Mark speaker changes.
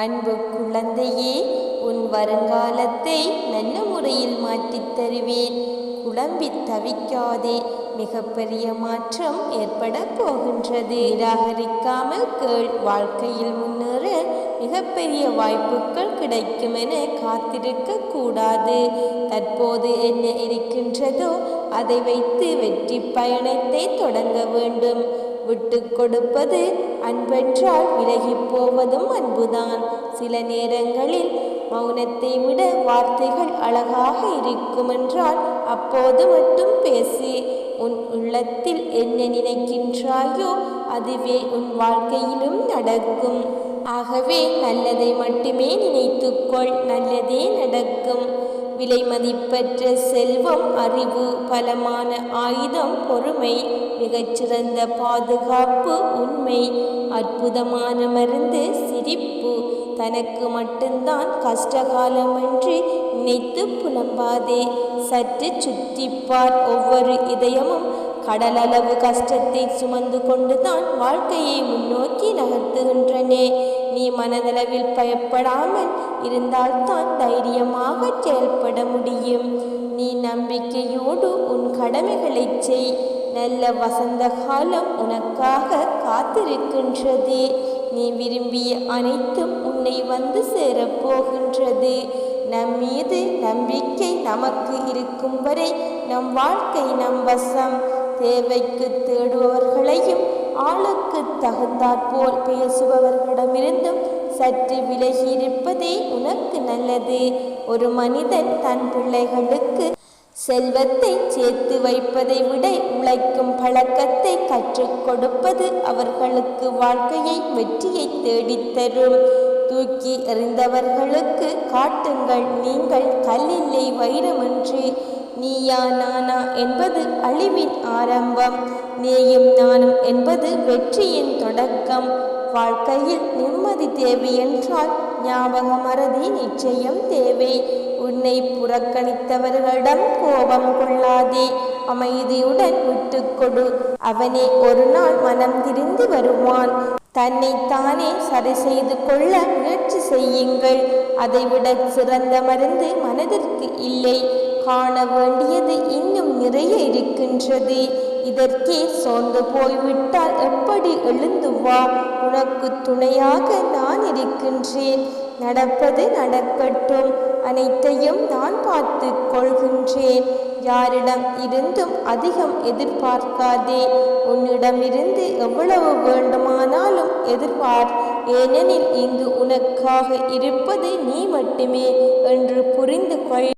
Speaker 1: அன்பு குழந்தையே உன் வருங்காலத்தை நல்ல முறையில் மாற்றித் தருவேன். குழம்பி தவிக்காதே மிகப்பெரிய மாற்றம் ஏற்பட போகின்றது. நிராகரிக்காமல் கேள் வாழ்க்கையில் முன்னேற மிகப்பெரிய வாய்ப்புகள் கிடைக்கும் என காத்திருக்க கூடாது. தற்போது என்ன இருக்கின்றதோ அதை வைத்து வெற்றி பயணத்தை தொடங்க வேண்டும். விட்டு கொடுப்பது அன்பற்றால் விலகிப் போவதும் அன்புதான். சில நேரங்களில் மௌனத்தை விட வார்த்தைகள் அழகாக இருக்குமென்றால் அப்போது மட்டும் பேசி. உன் உள்ளத்தில் என்ன நினைக்கின்றாயோ அதுவே உன் வாழ்க்கையிலும் நடக்கும். ஆகவே நல்லதை மட்டுமே நினைத்துக்கொள் நல்லதே நடக்கும். விலை மதிப்பற்ற செல்வம் அறிவு பலமான ஆயுதம் பொறுமை மிகச்சிறந்த பாதுகாப்பு உண்மை அற்புதமான மருந்து சிரிப்பு தனக்கு மட்டும்தான் கஷ்டகாலம் என்று நினைத்து புலம்பாதே. சற்று சுற்றிப்பார் ஒவ்வொரு இதயமும். கடலளவு கஷ்டத்தை சுமந்து கொண்டுதான் வாழ்க்கையை முன்னோக்கி நகர்த்துகின்றனே. நீ மனதளவில் பயப்படாமல் இருந்தால்தான் தைரியமாக செயல்பட முடியும். நீ நம்பிக்கையோடு உன் கடமைகளைச் செய். நல்ல வசந்த காலம் உனக்காக காத்திருக்கின்றது. நீ விரும்பிய அனைத்தும் உன்னை வந்து சேரப் போகின்றது. நம் மீது நம்பிக்கை நமக்கு இருக்கும் வரை நம் வாழ்க்கை நம் வசம். தேவைக்கு தேடுபவர்களையும் ஆளுக்கு தகுந்தாற்போல் பேசுபவர்களிடமிருந்தும் சற்று விலகி இருப்பதே உனக்கு நல்லது. ஒரு மனிதன் தன் பிள்ளைகளுக்கு செல்வத்தை சேர்த்து வைப்பதை விட உழைக்கும் பழக்கத்தை கற்றுக் கொடுப்பது அவர்களுக்கு வாழ்க்கையை வெற்றியை தேடித்தரும். தூக்கி எறிந்தவர்களுக்கு காட்டுங்கள். நீங்கள் கல்லில்லை வைரமன்று நீயா நானா என்பது அழிவின் ஆரம்பம் நீயும் நானும் என்பது வெற்றியின் தொடக்கம். வாழ்க்கையில் நிம்மதி தேவை என்றால் ஞாபக மறதி நிச்சயம் தேவை. உன்னை புறக்கணித்தவர்களிடம் கோபம் கொள்ளாதே அமைதியுடன் விட்டுக்கொடு அவனே ஒரு நாள் மனம் திரிந்து வருவான். தன்னை தானே சரி செய்து கொள்ள முயற்சி செய்யுங்கள். அதைவிட சிறந்த மருந்து மனதிற்கு இல்லை. காண வேண்டியது இன்னும் நிறைய இருக்கின்றது. இதற்கே சோர்ந்து போய்விட்டால் எப்படி எழுந்து வா? உனக்கு துணையாக நான் இருக்கின்றேன். நடப்பது நடக்கட்டும். அனைத்தையும் நான் பார்த்து கொள்கின்றேன். யாரிடம் இருந்தும் அதிகம் எதிர்பார்க்காதே. உன்னிடமிருந்து எவ்வளவு வேண்டுமானாலும் எதிர்பார். ஏனெனில் இங்கு உனக்காக இருப்பது நீ மட்டுமே என்று புரிந்து கொள்.